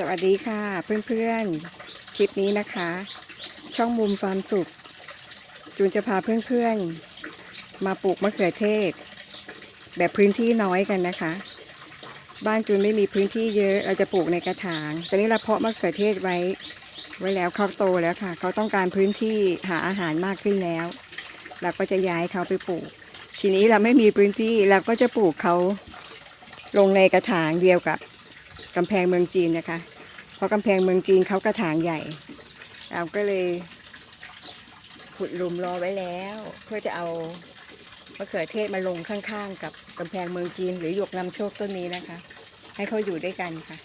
สวัสดีค่ะเพื่อนๆ คลิปนี้นะคะ ช่องมุมฟาร์มสุข จูนจะพาเพื่อนๆ มาปลูกมะเขือเทศ แบบพื้นที่น้อยกันนะคะ บ้านจูนไม่มีพื้นที่เยอะเราจะปลูกในกระถางตอนนี้เราเพาะมะเขือเทศไว้ ไว้แล้วเขาโตแล้วค่ะ เขาต้องการพื้นที่หาอาหารมากขึ้นแล้ว เราก็จะย้ายเขาไปปลูก ทีนี้เราไม่มีพื้นที่เราก็จะปลูกเขาลงในกระถางเดียวกับ กำแพงเมืองจีนนะคะ เพราะกำแพงเมืองจีนเขากระถางใหญ่ เราก็เลย ขุดหลุมรอไว้แล้ว เพื่อจะเอามะเขือเทศมาลงข้างๆ กับกำแพงเมืองจีน หรือหยกนำโชคต้นนี้นะคะ ให้เขาอยู่ด้วยกันค่ะ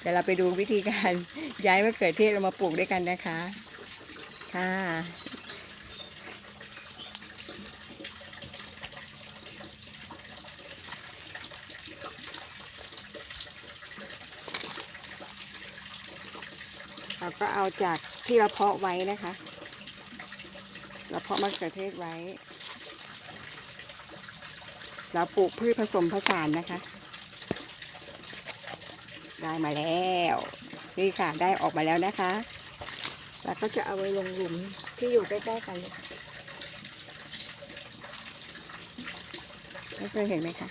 เดี๋ยวเราไปดูวิธีการย้ายมะเขือเทศเรามาปลูกด้วยกันนะคะ ค่ะ เราก็เอาจากที่เราเพาะไว้นะคะ เราเพาะมะเขือเทศไว้ เราปลูกพืชผสมผสานนะคะ ได้มาแล้วนี่ค่ะได้ออกมาแล้วนะคะ แล้วก็จะเอาไว้ลงหลุมที่อยู่ใกล้ๆกันเลยค่ะไม่เคยเห็นไหมคะ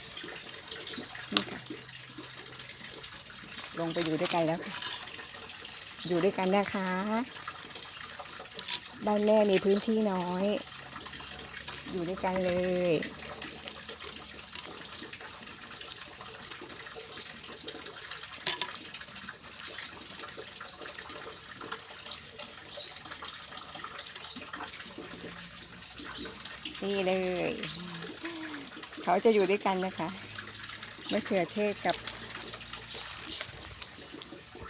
นี่ค่ะ ลงไปอยู่ด้วยกันแล้วค่ะ อยู่ด้วยกันนะคะ บ้านแม่มีพื้นที่น้อย อยู่ด้วยกันเลย นี่เลย เขาจะอยู่ด้วยกันนะคะมะเขือเทศกับ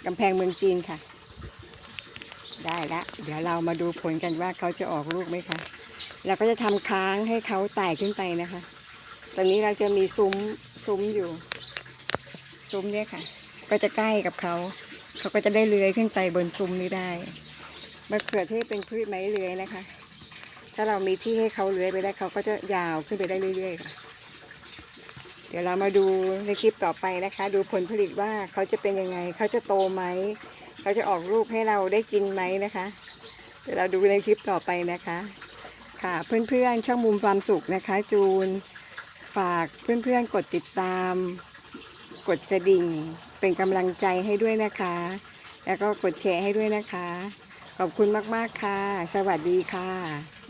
กำแพงเมืองจีนค่ะ ได้ละเดี๋ยวเรามาดูผลกันว่าเขาจะออกลูกไหมคะเราก็จะทำค้างให้เขาไต่ขึ้นไปนะคะ ตอนนี้เราจะมีซุ้มซุ้มอยู่ ซุ้มเนี่ยค่ะ ก็จะใกล้กับเขา เขาก็จะได้เลื้อยขึ้นไปบนซุ้มนี้ได้มะเขือเทศเป็นพืชไม้เลื้อยนะคะ ถ้าเรามีที่ให้เขาเลื้อยไปได้เขาก็จะยาวขึ้นไปได้เรื่อยๆค่ะ เดี๋ยวเรามาดูในคลิปต่อไปนะคะ ดูผลผลิตว่าเขาจะเป็นยังไง เขาจะโตไหม เขาจะออกลูกให้เราได้กินไหมนะคะเดี๋ยวเราดูในคลิปต่อไปนะคะ ค่ะเพื่อนๆช่องมุมความสุขนะคะ จูน ฝากเพื่อนๆกดติดตาม กดกระดิ่ง เป็นกำลังใจให้ด้วยนะคะ แล้วก็กดแชร์ให้ด้วยนะคะ ขอบคุณมากๆค่ะ สวัสดีค่ะ